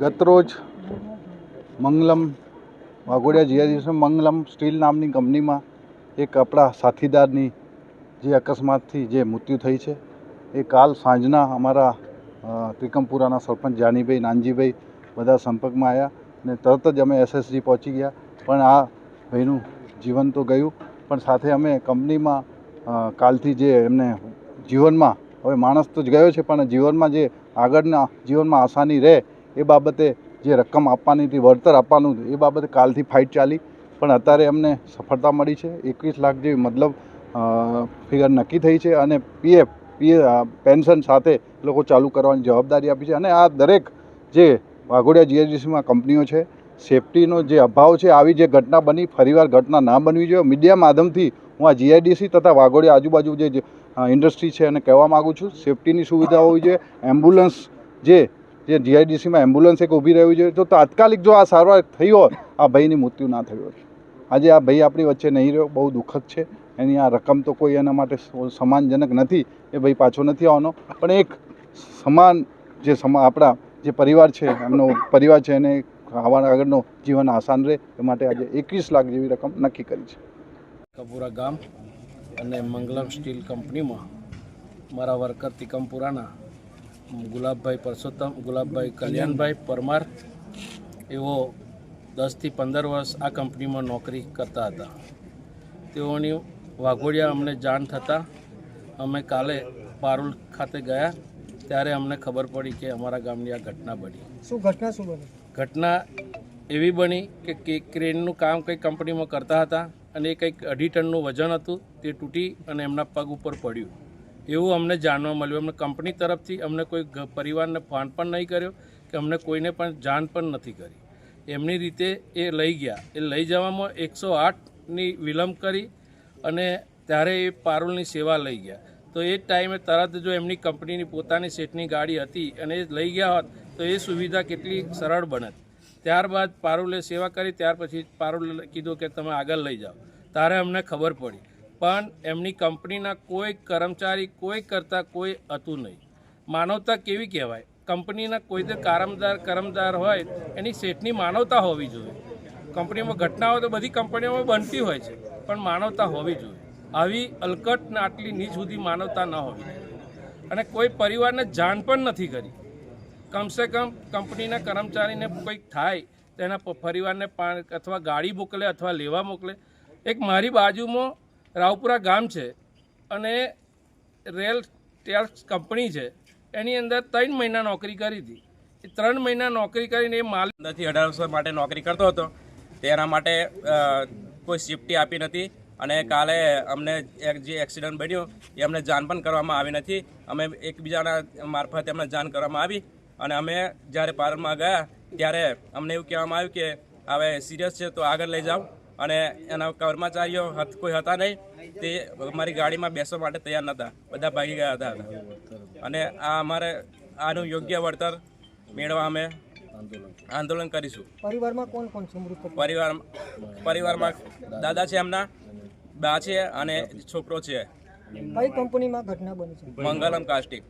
ગતરોજ Mangalam, Waghodia GIDC Mangalam steel નામની કંપનીમાં એક આપણા સાથીદારની જે અકસ્માતથી જે મૃત્યુ થઈ છે, એ કાલ સાંજના અમારા ત્રિકમપુરાના સરપંચ જાનીભાઈ, નાનજીભાઈ બધા સંપર્કમાં આવ્યા ને તરત જ અમે એસએસજી પહોંચી ગયા. પણ આ ભાઈનું જીવન તો ગયું, પણ સાથે અમે કંપનીમાં કાલથી જે એમને જીવનમાં, હવે માણસ તો જ ગયો છે, પણ જીવનમાં જે આગળના જીવનમાં આસાની રહે એ બાબતે જે રકમ આપવાની હતી, વળતર આપવાનું એ બાબતે કાલથી ફાઇટ ચાલી. પણ અત્યારે અમને સફળતા મળી છે. એકવીસ લાખ જેવી મતલબ ફિગર નક્કી થઈ છે અને પીએફ પીએ પેન્શન સાથે લોકો ચાલુ કરવાની જવાબદારી આપી છે. અને આ દરેક જે વાઘોડિયા જીએચડીસીમાં કંપનીઓ છે સેફટીનો જે અભાવ છે, આવી જે ઘટના બની, ફરીવાર ઘટના ના બનવી જોઈએ. મીડિયા માધ્યમથી હું આ જીઆઈડીસી તથા વાઘોડિયા આજુબાજુ જે ઇન્ડસ્ટ્રી છે એને કહેવા માગું છું. સેફટીની સુવિધા હોવી જોઈએ. એમ્બ્યુલન્સ જે જે જીઆઈડીસીમાં એમ્બ્યુલન્સ એક ઊભી રહ્યું જોઈએ. તો તાત્કાલિક જો આ સારવાર થઈ હોત આ ભાઈની મૃત્યુ ના થયું હોત આજે આ ભાઈ આપણી વચ્ચે નહીં રહ્યો, બહુ દુઃખદ છે. એની આ રકમ તો કોઈ એના માટે સમાનજનક નથી, એ ભાઈ પાછો નથી આવવાનો. પણ એક સમાન જે સમા, આપણા જે પરિવાર છે, એમનો પરિવાર છે, એને આવા આગળનો જીવન આસાન રહે, એ માટે આજે એકવીસ લાખ જેવી રકમ નક્કી કરી છે. કપુરા ગામ અને મંગલમ સ્ટીલ કંપનીમાં મારા વર્કર તિકમપુરાના ગુલાબભાઈ પરસોત્તમ ગુલાબભાઈ કલ્યાણભાઈ પરમાર એઓ દસથી પંદર વર્ષ આ કંપનીમાં નોકરી કરતા હતા. તેઓની વાઘોડિયા અમને જાણ થતાં અમે કાલે પારુલ ખાતે ગયા ત્યારે અમને ખબર પડી કે અમારા ગામની આ ઘટના બની. શું ઘટના શું બની? ઘટના એવી બની કે કે ક્રેનનું કામ કંઈક કંપનીમાં કરતા હતા અને એ કંઈક અઢી ટનનું વજન હતું તે તૂટી અને એમના પગ ઉપર પડ્યું. એવું અમને જાણવા મળ્યું. અમને કંપની તરફથી અમને કોઈ પરિવારને ફોન પણ નહીં કર્યો કે અમને કોઈને પણ જાણ પણ નથી કરી. એમની રીતે એ લઈ ગયા. એ લઈ જવામાં એકસો આઠની વિલંબ કરી અને ત્યારે એ પારુલની સેવા લઈ ગયા. તો એ ટાઈમે તરત જો એમની કંપનીની પોતાની સેટની ગાડી હતી અને એ લઈ ગયા હોત તો એ સુવિધા કેટલી સરળ બનત. ત્યારબાદ પારુલે સેવા કરી, ત્યાર પછી પારુલે કીધું કે તમે આગળ લઈ જાઓ. તારે અમને ખબર પડી. પણ એમની કંપનીના કોઈ કર્મચારી, કોઈ કરતાં કોઈ હતું નહીં. માનવતા કેવી કહેવાય? કંપનીના કોઈ તે કારમદાર, કર્મદાર હોય, એની સેટની માનવતા હોવી જોઈએ. કંપનીમાં ઘટનાઓ તો બધી કંપનીઓમાં બનતી હોય છે, પણ માનવતા હોવી જોઈએ. આવી અલકટ આટલી નીચ સુધી માનવતા ન હોવી જોઈએ. અને કોઈ પરિવારને જાણ પણ નથી કરી. કમસે કમ કંપનીના કર્મચારીને કંઈક થાય, તેના પરિવારને અથવા ગાડી મોકલે અથવા લેવા મોકલે. એક મારી બાજુમાં રાવપુરા ગામ છે અને રેલ ટેક્સ કંપની છે. એની અંદર ત્રણ મહિના નોકરી કરી હતી. એ ત્રણ મહિના નોકરી કરીને એ માલ નથી અઢારસો માટે નોકરી કરતો હતો. તેના માટે કોઈ સેફટી આપી નથી અને કાલે અમને એક જે એક્સિડન્ટ બન્યો એ અમને જાણ પણ કરવામાં આવી નથી. અમે એકબીજાના મારફતે અમને જાણ કરવામાં આવી અને અમે જ્યારે પારણમાં ગયા ત્યારે અમને એવું કહેવામાં આવ્યું કે, હવે સિરિયસ છે તો આગળ લઈ જાઓ. અને એના કર્મચારીઓ કોઈ હતા નહીં. તે અમારી ગાડીમાં બેસવા માટે તૈયાર નહોતા. બધા ભાગી ગયા હતા. અને આ અમારે આનું યોગ્ય વળતર મેળવવા અમે આંદોલન કરીશું. પરિવારમાં કોણ કોણ છે મૃતક? પરિવાર પરિવારમાં દાદા છે એમના બા છે અને છોકરો છે. કઈ કંપનીમાં ઘટના બની છે? મંગલમ કાસ્ટિક